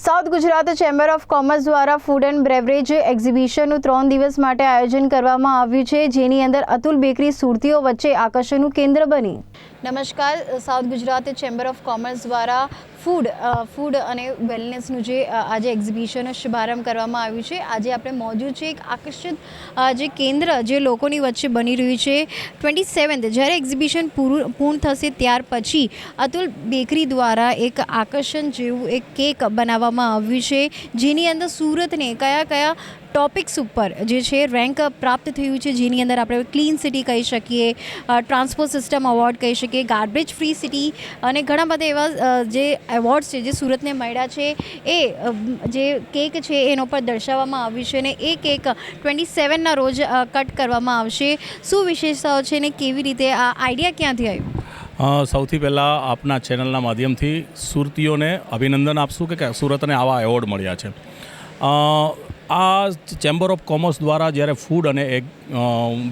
South Gujarat chamber of commerce દ્વારા food and beverage એક્ઝિબિશનનું ત્રણ દિવસ માટે આયોજન કરવામાં આવ્યું છે, જેની અંદર અતુલ બેકરી સુરતીઓ વચ્ચે આકર્ષણનું કેન્દ્ર બની. નમસ્કાર, south Gujarat chamber of commerce દ્વારા ફૂડ ફૂડ અને વેલનેસનું જે આજે એક્ઝિબિશનનો શુભારંભ કરવામાં આવ્યું છે. આજે આપણે મોજૂદ છે એક આકર્ષિત અ, જે કેન્દ્ર જે લોકોની વચ્ચે બની રહ્યું છે. ટ્વેન્ટી સેવન્થ જ્યારે એક્ઝિબિશન પૂરું પૂર્ણ થશે ત્યાર પછી અતુલ બેકરી દ્વારા એક આકર્ષણ જેવું એક કેક બનાવવામાં આવ્યું છે. જેની અંદર સુરતને કયા કયા ટોપિક્સ ઉપર જે છે રેન્ક પ્રાપ્ત થયું છે, જેની અંદર આપણે ક્લીન સિટી કહી શકીએ ટ્રાન્સપોર્ટ સિસ્ટમ એવોર્ડ કહી શકીએ ગાર્બેજ ફ્રી સિટી અને ઘણા બધા એવા જે એવોર્ડ્સ છે, જે સુરતને મળ્યા છે, એ જે કેક છે, એનો પર દર્શાવવામાં આવ્યું છે અને એ કેક ટ્વેન્ટી સેવનના રોજ કટ કરવામાં આવશે. શું વિશેષતાઓ છે ને કેવી રીતે આ આઈડિયા ક્યાંથી આવ્યું? સૌથી પહેલાં આપના ચેનલના માધ્યમથી સુરતીઓને અભિનંદન આપશું કે સુરતને આવા એવોર્ડ મળ્યા છે. આ ચેમ્બર ઓફ કોમર્સ દ્વારા જ્યારે ફૂડ અને એક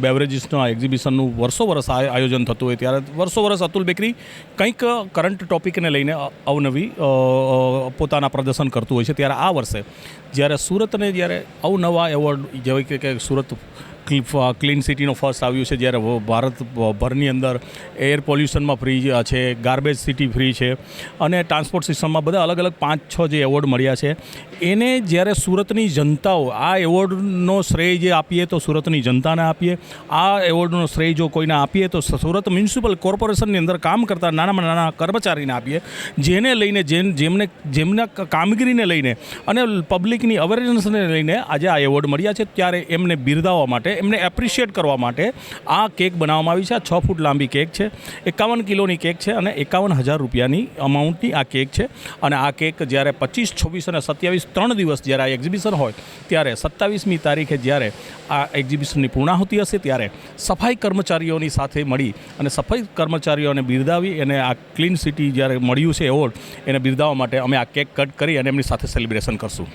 બેવરેજીસના એક્ઝિબિશનનું વર્ષો વર્ષ આયોજન થતું હોય ત્યારે વર્ષો વર્ષ અતુલ બેકરી કંઈક કરંટ ટોપિકને લઈને અવનવી પોતાના પ્રદર્શન કરતું હોય છે ત્યારે આ વર્ષે જ્યારે સુરતને જ્યારે અવનવા એવોર્ડ, જેવી કે સુરત ક્લીન સિટીનો ફર્સ્ટ આવ્યું છે જ્યારે ભારત ભરની અંદર એર પોલ્યુશનમાં ફ્રી છે ગાર્બેજ સિટી ફ્રી છે. અને ટ્રાન્સપોર્ટ સિસ્ટમમાં બધા અલગ અલગ પાંચ, છ જે એવોર્ડ મળ્યા છે. એને જ્યારે સુરતની જનતાઓ, આ એવોર્ડનો શ્રેય જે આપીએ તો સુરતની જનતાને આપીએ. આ એવોર્ડનો શ્રેય જો કોઈને આપીએ તો સુરત મ્યુનિસિપલ કોર્પોરેશનની અંદર કામ કરતા નાનામાં નાના કર્મચારીને આપીએ. જેને લઈને જેમ, જેમને, જેમના કામગીરીને લઈને અને પબ્લિકની અવેરનેસને લઈને આજે આ એવોર્ડ મળ્યા છે. ત્યારે એમને બિરદાવવા માટે એમને એપ્રિશિએટ કરવા માટે આ કેક બનાવવામાં આવી છે. આ છ ફૂટ લાંબી કેક છે. એકાવન કિલોની કેક છે અને એકાવન હજાર રૂપિયાની અમાઉન્ટની આ કેક છે. અને આ કેક જ્યારે પચીસ, છવ્વીસ અને સત્યાવીસ ત્રણ દિવસ જ્યારે આ એક્ઝિબિશન હોય, ત્યારે સત્તાવીસમી તારીખે જ્યારે આ એક્ઝિબિશનની પૂર્ણાહુતિ હશે, ત્યારે સફાઈ કર્મચારીઓની સાથે મળી અને સફાઈ કર્મચારીઓને બિરદાવી અને આ ક્લીન સિટી જ્યારે મળ્યું છે એવોર્ડ, એને બિરદાવવા માટે અમે આ કેક કટ કરી અને એમની સાથે સેલિબ્રેશન કરશું.